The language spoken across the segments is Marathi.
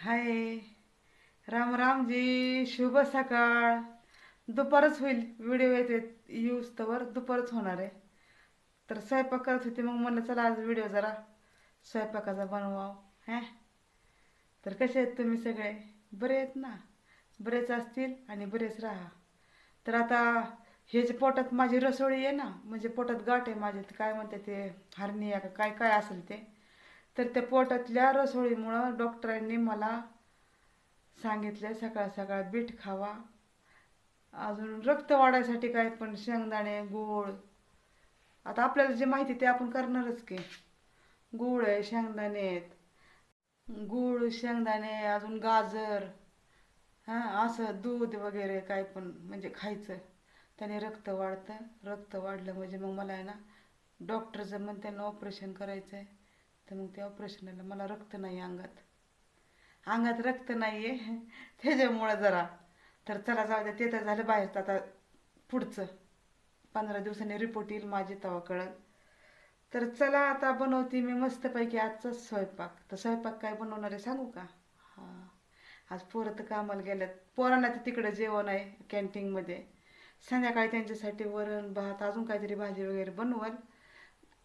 हाय. राम रामजी शुभ सकाळ. दुपारच होईल व्हिडिओ येते यूज तर दुपारच होणार आहे. तर स्वयंपाक करत होते मग म्हणलं चला आज व्हिडिओ जरा स्वयंपाकाचा बनवाव हॅ? तर कसे आहेत तुम्ही सगळे? बरे आहेत ना? बरेच असतील आणि बरेच राहा. तर आता हे जे पोटात माझी रसोळी आहे ना म्हणजे पोटात गाठ आहे माझी काय म्हणते ते हरणी का काय काय असेल ते तर त्या पोटातल्या रसोळीमुळं डॉक्टरांनी मला सांगितलं सकाळ सकाळ बीट खावा. अजून रक्त वाढायसाठी काय पण शेंगदाणे गूळ. आता आपल्याला जे माहिती ते आपण करणारच की. गूळ आहे शेंगदाणे आहेत. गूळ शेंगदाणे अजून गाजर हां असं दूध वगैरे काय पण म्हणजे खायचं. त्याने रक्त वाढतं. रक्त वाढलं म्हणजे मग मला आहे ना डॉक्टर जर म्हणते ना ऑपरेशन करायचं आहे तर मग त्या ऑपरेशनाला मला रक्त नाही अंगात. अंगात रक्त नाही आहे त्याच्यामुळं जरा. तर चला जाऊ द्या ते तर झालं बाहेरचं. आता पुढचं. पंधरा दिवसांनी रिपोर्ट येईल माझी तवा कळल. तर चला आता बनवते मी मस्तपैकी आजचा स्वयंपाक. तर स्वयंपाक काय बनवणार आहे सांगू का? हां. आज पोरं तर कामाला गेल्यात. पोरांना तर तिकडं जेवण आहे कॅन्टीनमध्ये. संध्याकाळी त्यांच्यासाठी वरण भात अजून काहीतरी भाजी वगैरे बनवल.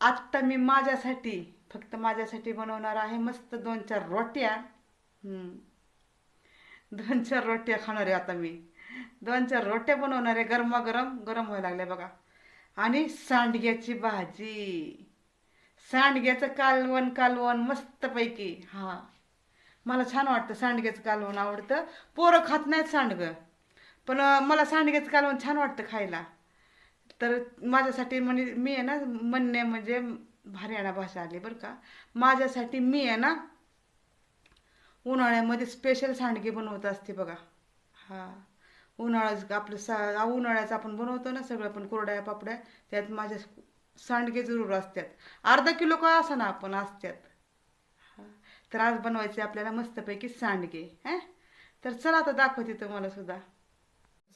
आत्ता मी माझ्यासाठी फक्त माझ्यासाठी बनवणार आहे मस्त दोन चार रोट्या. दोन चार रोट्या खाणार आहे आता मी. दोन चार रोट्या बनवणार आहे गरमागरम गरम व्हायला लागल्या बघा. आणि सांडग्याची भाजी. सांडग्याचं कालवण कालवण मस्तपैकी. हां. मला छान वाटतं सांडग्याचं कालवण आवडतं. पोरं खात नाहीत सांडगं. पण मला सांडग्याचं कालवण छान वाटतं खायला. तर माझ्यासाठी म्हणजे मी आहे ना म्हणणे म्हणजे हरियाणा भाषा आली बरं का. माझ्यासाठी मी आहे ना उन्हाळ्यामध्ये स्पेशल सांडगे बनवत असते बघा. हा उन्हाळ्याच आपलं सा उन्हाळ्याचं आपण बनवतो ना सगळं पण कोरड्या पापड्या त्यात माझ्या सांडगे जरूर असतात. अर्धा किलो का असं ना आपण असतात. हां तर आज बनवायचे आपल्याला मस्तपैकी सांडगे हां? तर चला आता दाखवते तुम्हाला सुद्धा.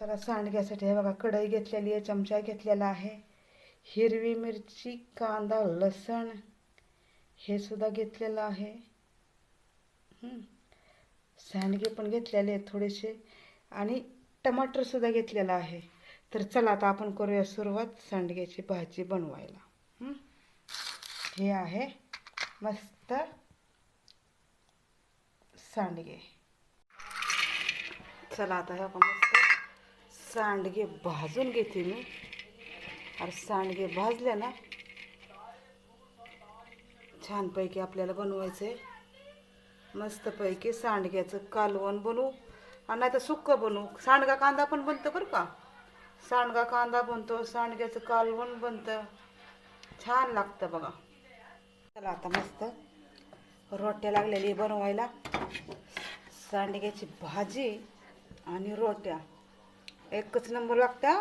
चला सांडग्यासाठी हे बघा कढई घेतलेली आहे चमचा घेतलेला आहे. हिरवी मिरची कांदा लसण हे सुद्धा घेतलेलं आहे. सांडगे पण घेतलेले आहेत थोडेसे. आणि टमाटरसुद्धा घेतलेलं आहे. तर चला आता आपण करूया सुरुवात सांडग्याची भाजी बनवायला. हे आहे मस्त सांडगे. चला आता आपण मस्त सांडगे भाजून घेते मी. आणि सांडगे भाजले ना. छानपैकी आपल्याला बनवायचं आहे मस्तपैकी सांडग्याचं कालवण बनवू. आणि नाही तर सुक्कं बनवू. सांडगा कांदा पण बनतं बरं का? सांडगा कांदा बनतो सांडग्याचं कालवण बनतं. छान लागतं बघा. चला आता मस्त रोट्या लागलेली बनवायला. सांडग्याची भाजी आणि रोट्या. एकच नंबर लागत्या?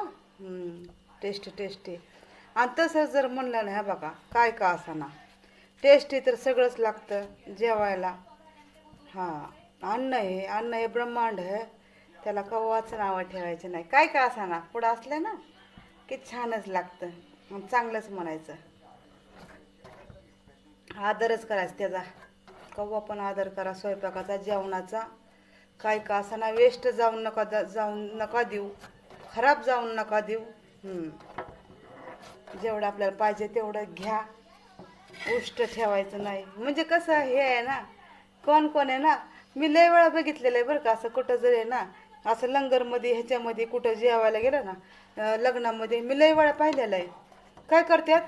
Tasty tasty. आणि तसं जर म्हणलं ना हे बघा काय का असाना. टेस्टी तर सगळंच लागतं जेवायला. हां अन्न हे अन्न हे ब्रह्मांड आहे त्याला कव्वाच नावं ठेवायचं नाही. काय का असाना पुढं असलं ना की छानच लागतं. चांगलंच म्हणायचं. आदरच करायचं त्याचा. कव्वा पण आदर करा स्वयंपाकाचा जेवणाचा. काय का असाना वेस्ट जाऊन नका जाऊन नका देऊ. खराब जाऊन नका देऊ. जेवढं आपल्याला पाहिजे तेवढं घ्या. उष्ट ठेवायचं नाही. म्हणजे कसं हे आहे ना कोण कोण आहे ना मी लय वेळा बघितलेलं आहे बरं का असं कुठं जर आहे ना असं लंगरमध्ये ह्याच्यामध्ये कुठं जेवायला गेलं ना लग्नामध्ये मी लय वेळा पाहिलेलं आहे. काय करतात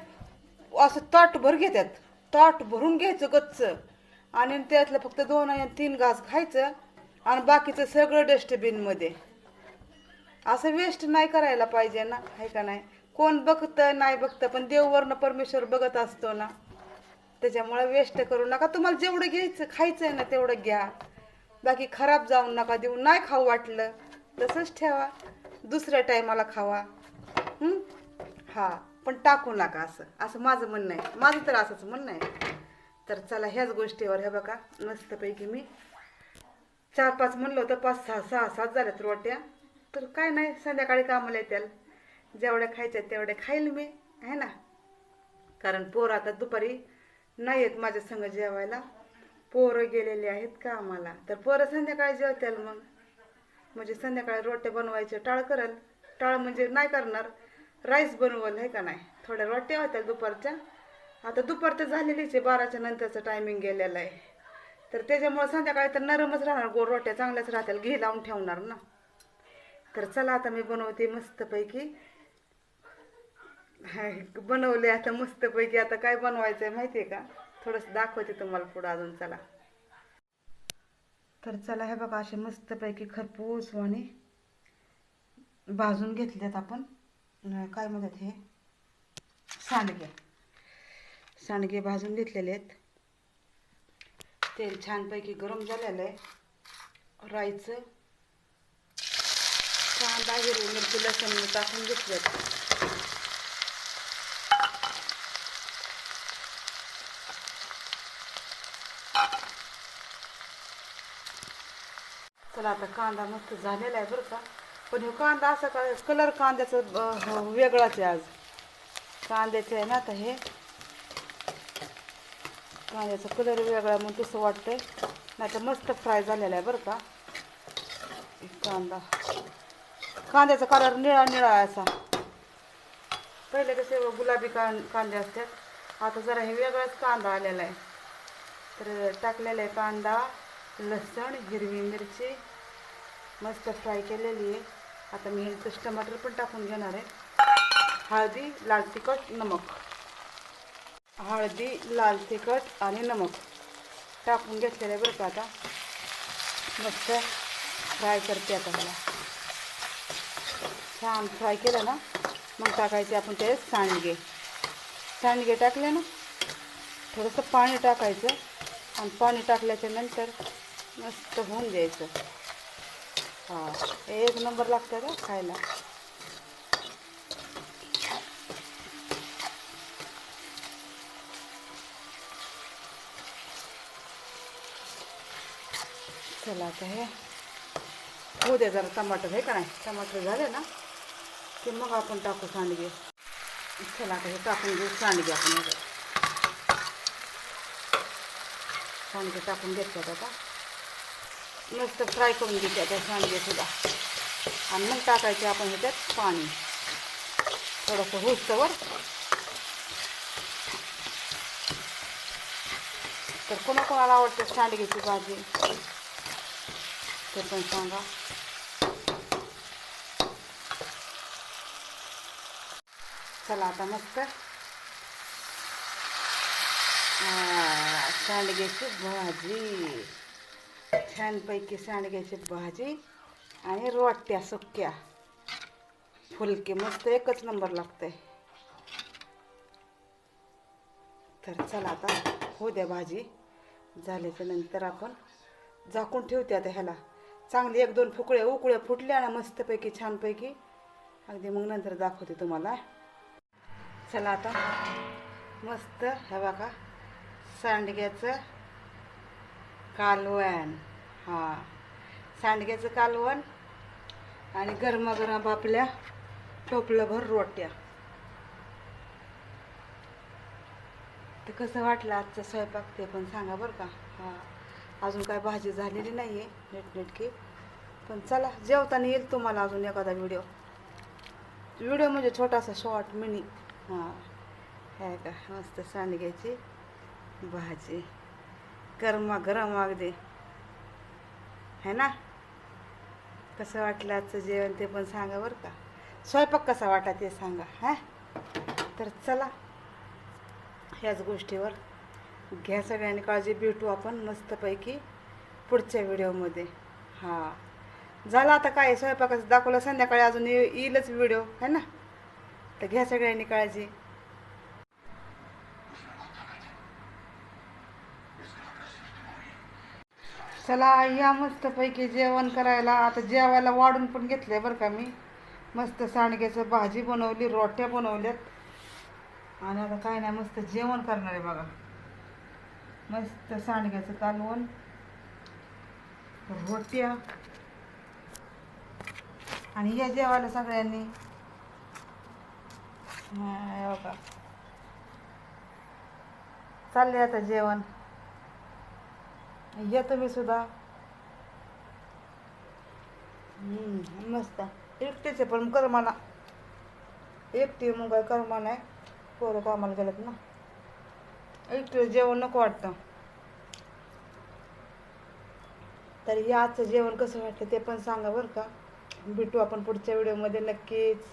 असं ताटभर घेतात ताट भरून घ्यायचं गच्च. आणि त्यातलं फक्त दोन आणि तीन घास खायचं आणि बाकीचं सगळं डस्टबिनमध्ये असं वेस्ट नाही करायला पाहिजे ना आहे का नाही? कोण बघतं नाही बघतं पण देववरनं परमेश्वर बघत असतो ना. त्याच्यामुळे वेस्ट करू नका. तुम्हाला जेवढं घ्यायचं खायचं आहे ना तेवढं घ्या. बाकी खराब जाऊन नका देऊ. नाही खाऊ वाटलं तसंच ठेवा. दुसऱ्या टायमाला खावा. हा पण टाकू नका असं. असं माझं म्हणणं आहे. माझं तर असंच म्हणणं आहे. तर चला ह्याच गोष्टीवर हे बघा. मस्तपैकी मी चार पाच म्हणलं होतं पाच सहा सहा सात झाल्यात रोट्या. तर काय नाही संध्याकाळी कामाला येतील जेवढ्या खायच्या तेवढ्या खाईल मी आहे ना? कारण पोर आता दुपारी नाही आहेत माझ्या संग जेवायला. पोरं गेलेले आहेत कामाला. तर पोरं संध्याकाळी जेवतील मग. म्हणजे संध्याकाळी रोट्या बनवायचे टाळ करल. टाळ म्हणजे नाही करणार राईस बनवल आहे का नाही? थोड्या रोट्या होत्या दुपारच्या. आता दुपार तर झालेलीच आहे बाराच्या नंतरचं टायमिंग गेलेलं आहे. तर त्याच्यामुळं संध्याकाळी तर नरमच राहणार गोड रोट्या चांगल्याच राहतील घी लावून ठेवणार ना. तर चला आता मी बनवते मस्तपैकी. हाय, बनवले आता मस्तपैकी. आता काय बनवायचं आहे माहिती आहे का? थोडंसं दाखवते तुम्हाला पुढं अजून. चला. तर चला हे बघा असे मस्तपैकी खरपूस वाणी भाजून घेतल्यात आपण. काय म्हणतात हे? सांडगे. सांडगे भाजून घेतलेले आहेत. तेल छानपैकी गरम झालेलं आहे. राईचं कांदा हिरवी मिरची लसूण मी टाकून घेतलेत चला आता कांदा मस्त झालेला आहे बरं का पण हे कांदा असा का कलर कांद्याचं वेगळाच आहे आज कांद्याचं आहे ना आता हे कांद्याचा कलर वेगळा म्हणून तसं वाटतंय नाही तर मस्त फ्राय झालेला आहे बरं का कांदा कांद्याचा कलर निळा निळा आहे असा. पहिले कसे गुलाबी कां कांदे असतात. आता जरा हे वेगळाच कांदा आलेला आहे. तर टाकलेला आहे कांदा लसण हिरवी मिरची. मस्त फ्राय केलेली आहे. आता मी ह्याचं टमाटर पण टाकून घेणार आहे. हळदी लाल तिखट नमक. हळदी लाल तिखट आणि नमक. टाकून घेतलेलं आहे बरं का आता. मस्त फ्राय करते आता मला. छान फ्राय केलं ना मग टाकायचे आपण ते सांडगे. सांडगे टाकले ना थोडंसं पाणी टाकायचं आणि पाणी टाकल्याच्या नंतर मस्त होऊन द्यायचं. हां एक नंबर लागतं का खायला. चला आता हे होऊ दे जरा टमाटर आहे का नाही? टमाटर झाले ना? की मग आपण टाकू सांडगे. चला आता हे टाकून घेऊ सांडगे आपण सांडगे टाकून घेतल्यात आता. मस्त फ्राय करून घेते आता सांडगे सुद्धा. आणि मग टाकायचे आपण ह्याच्यात पाणी. थोडंसं हुसतवर तर कोणाकोणाला आवडते सांडगेची भाजी? ते पण सांगा. चला आता मस्त. सांडग्याची भाजी. छानपैकी सांडग्याची भाजी आणि रोट्या सुक्या. फुलके मस्त एकच नंबर लागतंय. तर चला आता होऊ द्या भाजी. झाल्याच्यानंतर आपण झाकून ठेवते आता ह्याला. चांगली एक दोन फुकळे उकळ्या फुटल्या ना मस्तपैकी छानपैकी. अगदी मग नंतर दाखवते तुम्हाला. चला आता. मस्त हे बघा. सांडग्याचं कालवण. हां. सांडग्याचं कालवण आणि गरमागरम आपल्या टोपलंभर रोट्या. तर कसं वाटलं आजचा स्वयंपाक ते पण सांगा बरं का? हां. अजून काय भाजी झालेली नाही आहे नीटनेटकी. पण चला जेवताना येईल तुम्हाला अजून एखादा व्हिडिओ. व्हिडिओ म्हणजे छोटासा शॉर्ट मिनी हां. काय का मस्त सांडग्याची भाजी. गरमा गरम अगदी. है ना? कसं वाटलं आजचं जेवण ते पण सांगा बरं का. स्वयंपाक कसा वाटा ते सांगा हा? तर चला ह्याच गोष्टीवर घ्या सगळ्यांनी काळजी भेटू आपण मस्तपैकी पुढच्या व्हिडिओमध्ये. हां. झालं आता काय? स्वयंपाकाचं दाखवलं संध्याकाळी अजून ये- येईलच व्हिडिओ है ना? तर घ्या सगळ्यांनी काळजी. चला या मस्तपैकी जेवण करायला. आता जेवायला वाढून पण घेतलंय बरं का मी. मस्त सांडग्याचं भाजी बनवली रोट्या बनवल्यात. आणि आता काय नाही मस्त जेवण करणार आहे बघा. मस्त सांडग्याचं कालवण रोट्या. आणि या जेवायला सगळ्यांनी. हा, चालले आता जेवण. या तुम्ही सुद्धा. हम्म, मस्त. एकटेच आहे पण करमाना एकटी मग काय कर्मा नाही पोरं कामाला गेलेत ना. एकटे जेवण नको वाटतं. तर हे आजचं जेवण कसं वाटलं ते पण सांगा बरं का. भेटू आपण पुढच्या व्हिडिओमध्ये नक्कीच.